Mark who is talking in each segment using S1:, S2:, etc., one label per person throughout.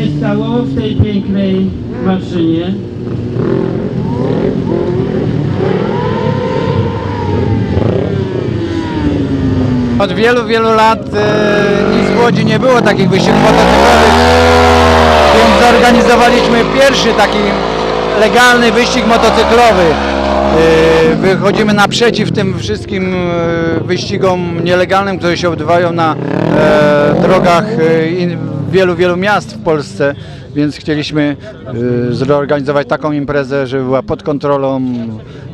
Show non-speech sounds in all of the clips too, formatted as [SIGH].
S1: się stało w tej pięknej maszynie?
S2: Od wielu, wielu lat e, nic w Łodzi nie było takich wyścigów motocyklowych, więc zorganizowaliśmy pierwszy taki legalny wyścig motocyklowy. E, Wychodzimy naprzeciw tym wszystkim e, wyścigom nielegalnym, które się odbywają na e, drogach in- wielu, wielu miast w Polsce, więc chcieliśmy e, zorganizować taką imprezę, żeby była pod kontrolą,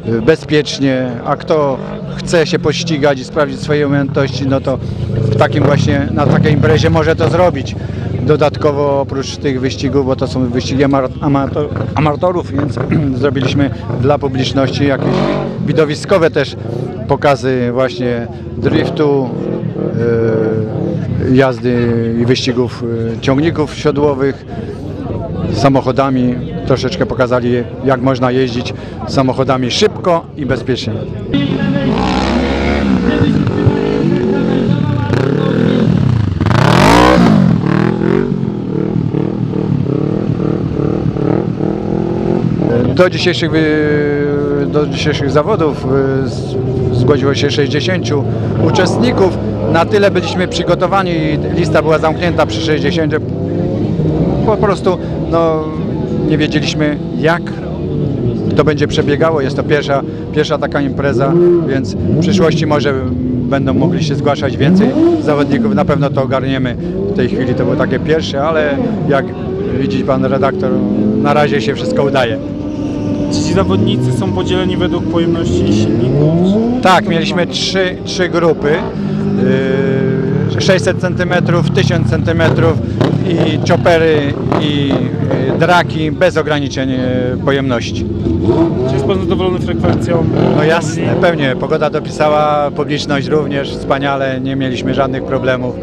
S2: e, bezpiecznie, a kto chce się pościgać i sprawdzić swoje umiejętności, no to w takim właśnie, na takiej imprezie może to zrobić. Dodatkowo oprócz tych wyścigów, bo to są wyścigi amatorów, więc [CLEARS THROAT] zrobiliśmy dla publiczności jakieś widowiskowe też pokazy właśnie driftu, jazdy i wyścigów e, ciągników siodłowych, samochodami. Troszeczkę pokazali jak można jeździć samochodami szybko i bezpiecznie. Do dzisiejszych, do dzisiejszych zawodów y, z- zgłosiło się 60 uczestników. Na tyle byliśmy przygotowani, lista była zamknięta przy 60. Po prostu no, nie wiedzieliśmy jak to będzie przebiegało. Jest to pierwsza, pierwsza taka impreza, więc w przyszłości może będą mogli się zgłaszać więcej zawodników. Na pewno to ogarniemy. W tej chwili to było takie pierwsze, ale jak widzi pan redaktor, na razie się wszystko udaje.
S3: Zawodnicy są podzieleni według pojemności silników?
S2: Tak, mieliśmy trzy, trzy grupy. Yy, 600 cm, 1000 cm i chopery i yy, draki bez ograniczeń yy, pojemności.
S3: Czy jest Pan zadowolony frekwencją?
S2: No jasne, pewnie. Pogoda dopisała, publiczność również wspaniale, nie mieliśmy żadnych problemów.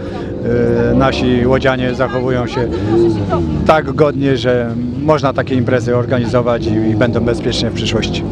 S2: Yy, Nasi łodzianie zachowują się tak godnie, że można takie imprezy organizować i będą bezpieczne w przyszłości.